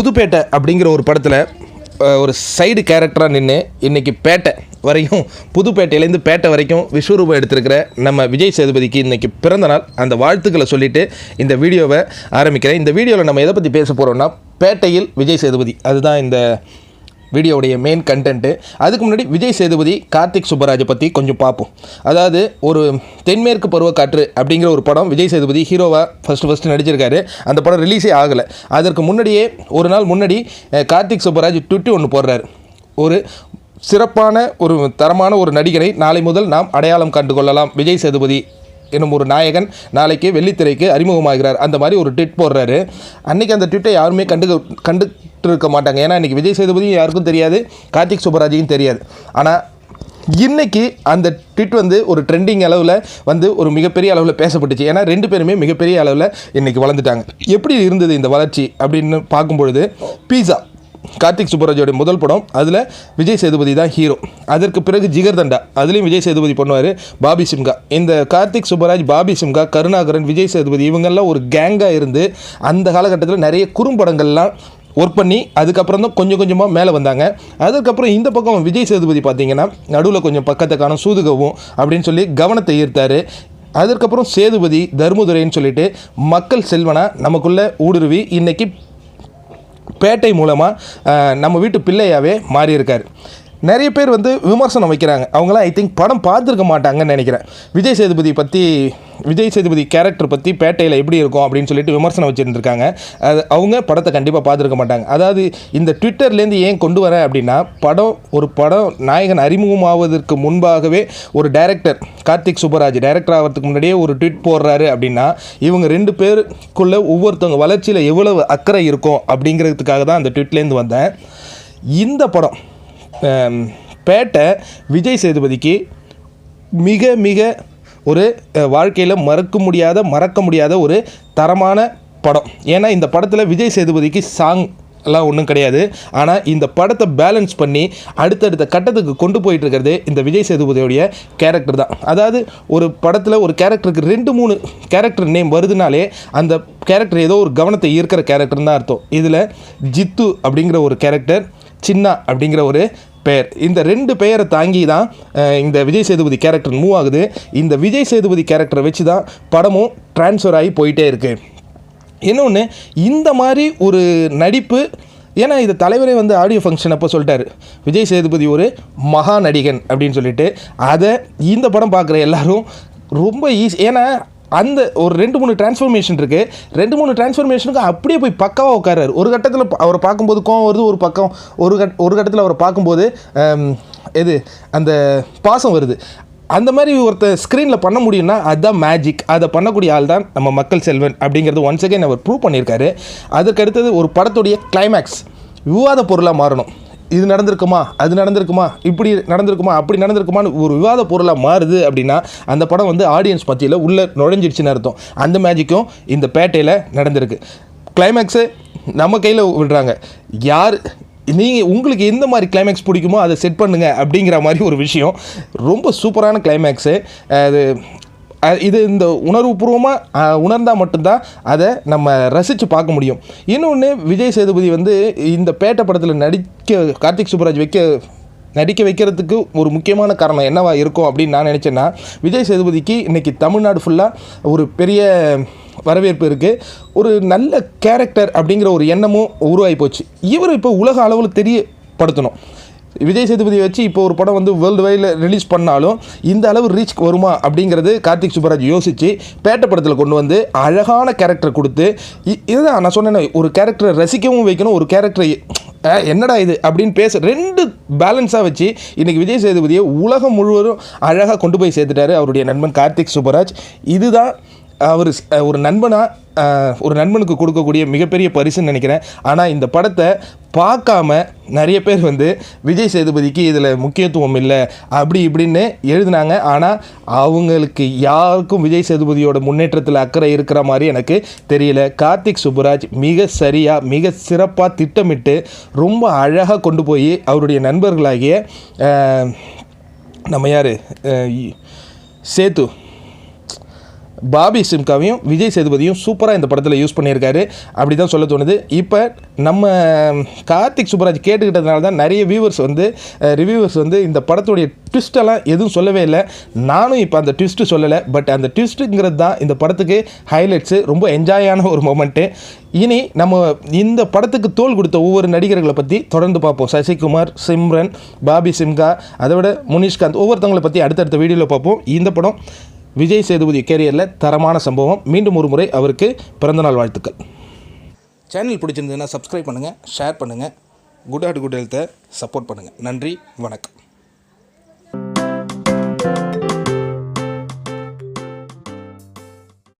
புதுப்பேட்டை அப்படிங்கிற ஒரு படத்தில் ஒரு சைடு கேரக்டராக நின்று இன்றைக்கி பேட்டை வரைக்கும் புதுப்பேட்டையிலேருந்து பேட்டை வரைக்கும் விஸ்வரூபம் எடுத்திருக்கிற நம்ம விஜய் சேதுபதிக்கு இன்றைக்கி பிறந்த நாள். அந்த வாழ்த்துக்களை சொல்லிட்டு இந்த வீடியோவை ஆரம்பிக்கிறேன். இந்த வீடியோவில் நம்ம எதை பற்றி பேச போகிறோம்னா பேட்டையில் விஜய் சேதுபதி. அதுதான் இந்த வீடியோவுடைய மெயின் கண்டென்ட்டு அதுக்கு முன்னாடி விஜய் சேதுபதி கார்த்திக் சுப்பராஜை பற்றி கொஞ்சம் பார்ப்போம். அதாவது ஒரு தென்மேற்கு பருவக்காற்று அப்படிங்கிற ஒரு படம் விஜய் சேதுபதி ஹீரோவாக ஃபஸ்ட்டு ஃபஸ்ட்டு நடிச்சிருக்காரு. அந்த படம் ரிலீஸே ஆகலை. அதற்கு முன்னாடியே ஒரு நாள் முன்னாடி கார்த்திக் சுப்பராஜ் ட்விட்டு ஒன்று போடுறாரு. ஒரு சிறப்பான ஒரு தரமான ஒரு நடிகரை நாளை முதல் நாம் அடையாளம் கண்டு கொள்ளலாம் விஜய் சேதுபதி என்னும் ஒரு நாயகன் நாளைக்கு வெள்ளித்திரைக்கு அறிமுகமாகிறார். அந்த மாதிரி ஒரு ட்விட் போடுறாரு. அன்றைக்கி அந்த ட்விட்டை யாருமே கண்டு கண்டுட்டு இருக்க மாட்டாங்க. ஏன்னா இன்றைக்கி விஜய் சேதுபதியும் யாருக்கும் தெரியாது கார்த்திக் சுப்பராஜையும் தெரியாது. ஆனால் இன்றைக்கி அந்த ட்விட் வந்து ஒரு ட்ரெண்டிங் அளவில் வந்து ஒரு மிகப்பெரிய அளவில் பேசப்பட்டுச்சு. ஏன்னா ரெண்டு பேருமே மிகப்பெரிய அளவில் இன்றைக்கி வளர்ந்துட்டாங்க. எப்படி இருந்தது இந்த வளர்ச்சி அப்படின்னு பார்க்கும்பொழுது பீஸா கார்த்திக் சுப்பராஜோடைய முதல் படம் அதில் விஜய் சேதுபதி தான் ஹீரோ அதற்கு பிறகு ஜிகர்தண்டா அதுலேயும் விஜய் சேதுபதி பண்ணுவார் பாபி சிம்கா. இந்த கார்த்திக் சுப்பராஜ் பாபி சிம்கா கருணாகரன் விஜய் சேதுபதி இவங்கெல்லாம் ஒரு கேங்காக இருந்து அந்த காலகட்டத்தில் நிறைய குறும்படங்கள்லாம் ஒர்க் பண்ணி அதுக்கப்புறம் தான் கொஞ்சம் கொஞ்சமாக மேலே வந்தாங்க. அதுக்கப்புறம் இந்த பக்கம் விஜய் சேதுபதி பார்த்தீங்கன்னா நடுவில் கொஞ்சம் பக்கத்தை காணும் சூதுகவும் அப்படின்னு சொல்லி கவனத்தை ஈர்த்தார். அதற்கப்புறம் சேதுபதி தர்மதுரைன்னு சொல்லிட்டு மக்கள் செல்வனா நமக்குள்ளே ஊடுருவி இன்றைக்கி பேட்டை மூலமாக நம்ம வீட்டு பிள்ளையாவே மாறியிருக்கார். நிறைய பேர் வந்து விமர்சனம் வைக்கிறாங்க. அவங்களாம் ஐ திங்க் படம் பார்த்துருக்க மாட்டாங்கன்னு நினைக்கிறேன். விஜய் சேதுபதி பற்றி விஜய் சேதுபதி கேரக்டர் பற்றி பேட்டையில் எப்படி இருக்கும்? அப்படின்னு சொல்லிட்டு விமர்சனம் வச்சுருந்துருக்காங்க. அது அவங்க படத்தை கண்டிப்பாக பார்த்துருக்க மாட்டாங்க. அதாவது இந்த ட்விட்டர்லேருந்து ஏன் கொண்டு வரேன் அப்படின்னா படம் ஒரு படம் நாயகன் அறிமுகமாவதற்கு முன்பாகவே ஒரு டைரக்டர் கார்த்திக் சுப்பராஜ் டைரக்டர் ஆகிறதுக்கு முன்னாடியே ஒரு ட்விட் போடுறாரு அப்படின்னா இவங்க ரெண்டு பேருக்குள்ளே ஒவ்வொருத்தவங்க வளர்ச்சியில் எவ்வளவு அக்கறை இருக்கும் அப்படிங்கிறதுக்காக தான் அந்த ட்விட்லேருந்து வந்தேன். இந்த படம் பேட்டை விஜய் சேதுபதிக்கு மிக மிக ஒரு வாழ்க்கையில் மறக்க முடியாத மறக்க முடியாத ஒரு தரமான படம். ஏன்னா இந்த படத்தில் விஜய் சேதுபதிக்கு சாங் எல்லாம் ஒன்றும் கிடையாது. ஆனால் இந்த படத்தை பேலன்ஸ் பண்ணி அடுத்தடுத்த கட்டத்துக்கு கொண்டு போயிட்டு இருக்கிறது இந்த விஜய் சேதுபதியோடைய கேரக்டர் தான். அதாவது ஒரு படத்தில் ஒரு கேரக்டருக்கு ரெண்டு மூணு கேரக்டர் நேம் வருதுனாலே அந்த கேரக்டர் ஏதோ ஒரு கவனத்தை ஈர்க்கிற கேரக்டர் தான் அர்த்தம். இதில் ஜித்து அப்படிங்கிற ஒரு கேரக்டர் சின்னா அப்படிங்கிற ஒரு பெயர் இந்த ரெண்டு பெயரை தாங்கி தான் இந்த விஜய் சேதுபதி கேரக்டர் மூவ் ஆகுது. இந்த விஜய் சேதுபதி கேரக்டரை வச்சு தான் படமும் ட்ரான்ஸ்ஃபர் ஆகி போயிட்டே இருக்குது இன்னொன்று இந்த மாதிரி ஒரு நடிப்பு ஏன்னா இது தலைவரே வந்து ஆடியோ ஃபங்க்ஷன் அப்போ சொல்லிட்டாரு. விஜய் சேதுபதி ஒரு மகா நடிகன் அப்படின்னு சொல்லிட்டு அதை இந்த படம் பார்க்குற எல்லாரும் ரொம்ப ஈஸி ஏன்னா அந்த ஒரு ரெண்டு மூணு டிரான்ஸ்ஃபர்மேஷன் இருக்குது ரெண்டு மூணு டிரான்ஸ்ஃபர்மேஷனுக்கு அப்படியே போய் பக்காவாக உட்காராரு ஒரு கட்டத்தில் அவரை பார்க்கும்போது கோவம் வருது ஒரு பக்கம் ஒரு கட் ஒரு கட்டத்தில் அவரை பார்க்கும்போது எது அந்த பாசம் வருது. அந்த மாதிரி ஒருத்தர் ஸ்க்ரீனில் பண்ண முடியும்னா அதுதான் மேஜிக் அதை பண்ணக்கூடிய ஆள் தான் நம்ம மக்கள் செல்வன் அப்படிங்கிறது ஒன்ஸ் அகைன் அவர் ப்ரூவ் பண்ணியிருக்காரு. அதுக்கடுத்தது ஒரு படத்துடைய கிளைமேக்ஸ் விவாத பொருளாக மாறணும். இது நடந்திருக்குமா? அது நடந்திருக்குமா? இப்படி நடந்திருக்குமா? அப்படி நடந்திருக்குமான்னு ஒரு விவாத பொருளாக மாறுது அப்படின்னா அந்த படம் வந்து ஆடியன்ஸ் மத்தியில் உள்ளே நுழைஞ்சிடுச்சுன்னு அர்த்தம். அந்த மேஜிக்கும் இந்த பேட்டையில் நடந்திருக்கு. கிளைமேக்ஸு நம்ம கையில் விடுறாங்க. யார் நீங்கள் உங்களுக்கு எந்த மாதிரி கிளைமேக்ஸ் பிடிக்குமோ அதை செட் பண்ணுங்க அப்படிங்கிற மாதிரி ஒரு விஷயம். ரொம்ப சூப்பரான கிளைமேக்ஸு அது இது இந்த உணர்வுபூர்வமாக உணர்ந்தால் மட்டும்தான் அதை நம்ம ரசித்து பார்க்க முடியும். இன்னொன்று விஜய் சேதுபதி வந்து இந்த பேட்டை படத்தில் நடிக்க கார்த்திக் சுப்ராஜ் வைக்க நடிக்க வைக்கிறதுக்கு ஒரு முக்கியமான காரணம் என்னவா இருக்கும் அப்படின்னு நான் நினச்சேன்னா விஜய் சேதுபதிக்கு இன்றைக்கி தமிழ்நாடு ஃபுல்லாக ஒரு பெரிய வரவேற்பு இருக்குது ஒரு நல்ல கேரக்டர் அப்படிங்கிற ஒரு எண்ணமும் உருவாகி போச்சு. இவர் இப்போ உலக அளவில் தெரியப்படுத்தணும். விஜய் சேதுபதியை வச்சு இப்போ ஒரு படம் வந்து வேர்ல்டு வைடில் ரிலீஸ் பண்ணாலும் இந்த அளவு ரீச் வருமா அப்படிங்கிறது கார்த்திக் சுப்பராஜ் யோசித்து பேட்ட படத்தில் கொண்டு வந்து அழகான கேரக்டர் கொடுத்து இதுதான் நான் சொன்னேன் ஒரு கேரக்டரை ரசிக்கவும் வைக்கணும் ஒரு கேரக்டரை என்னடா இது அப்படின்னு பேச ரெண்டு பேலன்ஸாக வச்சு இன்றைக்கி விஜய் சேதுபதியை உலகம் முழுவதும் அழகாக கொண்டு போய் சேர்த்துட்டாரு அவருடைய நண்பன் கார்த்திக் சுப்பராஜ். இதுதான் அவர் ஒரு நண்பனாக ஒரு நண்பனுக்கு கொடுக்கக்கூடிய மிகப்பெரிய பரிசுன்னு நினைக்கிறேன். ஆனால் இந்த படத்தை பார்க்காம நிறைய பேர் வந்து விஜய் சேதுபதிக்கு இதில் முக்கியத்துவம் இல்லை அப்படி இப்படின்னு எழுதினாங்க. ஆனால் அவங்களுக்கு யாருக்கும் விஜய் சேதுபதியோட முன்னேற்றத்தில் அக்கறை இருக்கிற மாதிரி எனக்கு தெரியல. கார்த்திக் சுப்புராஜ் மிக சரியாக மிக சிறப்பாக திட்டமிட்டு ரொம்ப அழகாக கொண்டு போய் அவருடைய நண்பர்களாகிய நம்ம யார்? சேத்து பாபி சிம்காவையும் விஜய் சேதுபதியும் சூப்பராக இந்த படத்தில் யூஸ் பண்ணியிருக்காரு. அப்படி தான் சொல்ல தோணுது. இப்போ நம்ம கார்த்திக் சுப்ராஜ் கேட்டுக்கிட்டதுனால தான் நிறைய வியூவர்ஸ் வந்து ரிவ்யூவர்ஸ் வந்து இந்த படத்துடைய ட்விஸ்டெல்லாம் எதுவும் சொல்லவே இல்லை. நானும் இப்போ அந்த ட்விஸ்ட்டு சொல்லலை. பட் அந்த ட்விஸ்ட்டுங்கிறது தான் இந்த படத்துக்கு ஹைலைட்ஸு ரொம்ப என்ஜாயான ஒரு மொமெண்ட்டு இனி நம்ம இந்த படத்துக்கு தோல் கொடுத்த ஒவ்வொரு நடிகர்களை பற்றி தொடர்ந்து பார்ப்போம். சசிகுமார் சிம்ரன் பாபி சிம்கா அதை விட முனிஷ்காந்த் ஒவ்வொருத்தவங்களை பற்றி அடுத்தடுத்த வீடியோவில் பார்ப்போம். இந்த படம் விஜய் சேதுபதி கேரியரில் தரமான சம்பவம். மீண்டும் ஒரு முறை அவருக்கு பிறந்தநாள் வாழ்த்துக்கள். சேனல் பிடிச்சிருந்ததுன்னா சப்ஸ்கிரைப் பண்ணுங்கள் ஷேர் பண்ணுங்கள் குட் ஆட் குட் ஹெல்த்தை சப்போர்ட் பண்ணுங்கள் நன்றி வணக்கம்.